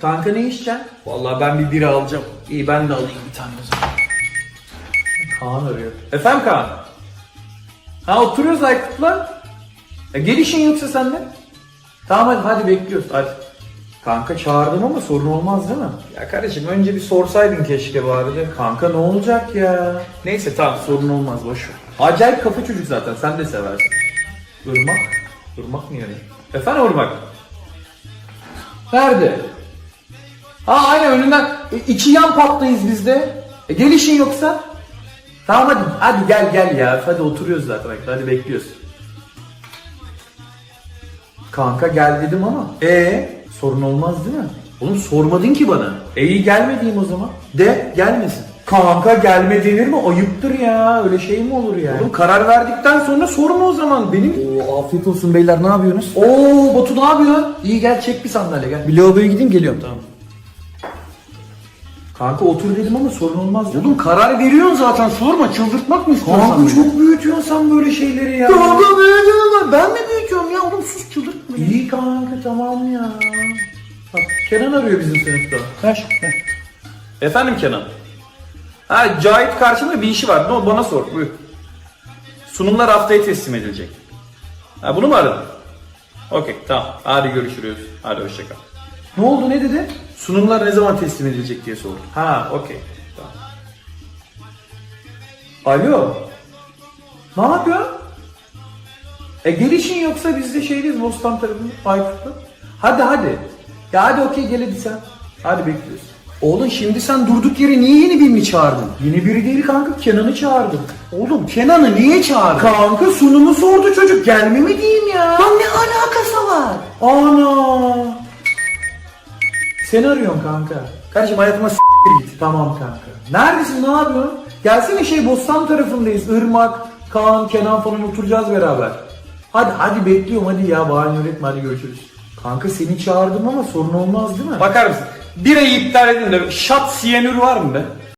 Kanka ne içeceksin? Vallahi ben bir bira alacağım. İyi ben de alayım bir tane o zaman. Kaan arıyor. Efendim Kaan? Ha oturuyoruz Aykut'la. E, gel işin yoksa sende. Tamam hadi, hadi bekliyoruz hadi. Kanka çağırdım ama sorun olmaz değil mi? Ya kardeşim önce bir sorsaydın keşke bari de. Kanka ne olacak ya? Neyse tamam sorun olmaz boş ver. Acayip kafa çocuk zaten sen de seversin. Irmak. Irmak mı yani? Efendim Irmak? Nerede? Ha aynen önünden. E, iki yan pattayız biz de. E, gel işin yoksa. Tamam hadi, hadi gel gel ya. Hadi oturuyoruz zaten. Hadi bekliyoruz. Kanka gel dedim ama. E sorun olmaz değil mi? Oğlum sormadın ki bana. E iyi gelme diyeyim o zaman. De gelmesin. Kanka gelme denir mi? Ayıptır ya. Öyle şey mi olur ya? Oğlum karar verdikten sonra sorma o zaman. Benim... Oo, afiyet olsun beyler ne yapıyorsunuz? Oo Batu ne yapıyorsun? İyi gel çek bir sandalye gel. Bir lavaboya gideyim geliyorum tamam. Kanka otur dedim ama sorun olmaz. Oğlum karar veriyorsun zaten sorma çıldırtmak mı istiyorsun? Kanka çok büyütüyorsun sen böyle şeyleri ya. Kanka büyütüyorum ben mi büyütüyorum ya oğlum sus çıldırtma. İyi kanka tamam ya. Bak Kenan arıyor bizim sınıfta. Ver ver. Efendim Kenan. Ha Cahit karşımda bir işi var. No, bana sor buyur. Sunumlar haftaya teslim edilecek. Ha bunu mu aradın? Okey tamam. Hadi görüşürüz. Hadi hoşça kal. Ne oldu ne dedi? Sunumlar ne zaman teslim edilecek diye sordu. Ha okey. Tamam. Alo. Ne yapıyorsun? E gelişin yoksa biz de şeydeyiz Bostan tarafında Aykut'ta. Hadi hadi. Ya hadi okey gel hadi sen. Hadi bekliyoruz. Oğlum şimdi sen durduk yere niye yeni birini çağırdın? Yeni biri değil kanka Kenan'ı çağırdım. Oğlum Kenan'ı niye çağırdın? Kanka sunumu sordu çocuk gelme mi diyeyim ya? Lan ne alakası var? Ana. Seni arıyorum kanka. Kardeşim hayatıma s*** git. Tamam kanka. Neredesin ne yapıyorsun? Gelsene şey Bostan tarafındayız. Irmak, Kaan, Kenan falan oturacağız beraber. Hadi hadi bekliyorum hadi ya bahane üretme hadi görüşürüz. Kanka seni çağırdım ama sorun olmaz değil mi? Bakar mısın? Birayı iptal edin de şat siyanür var mı be?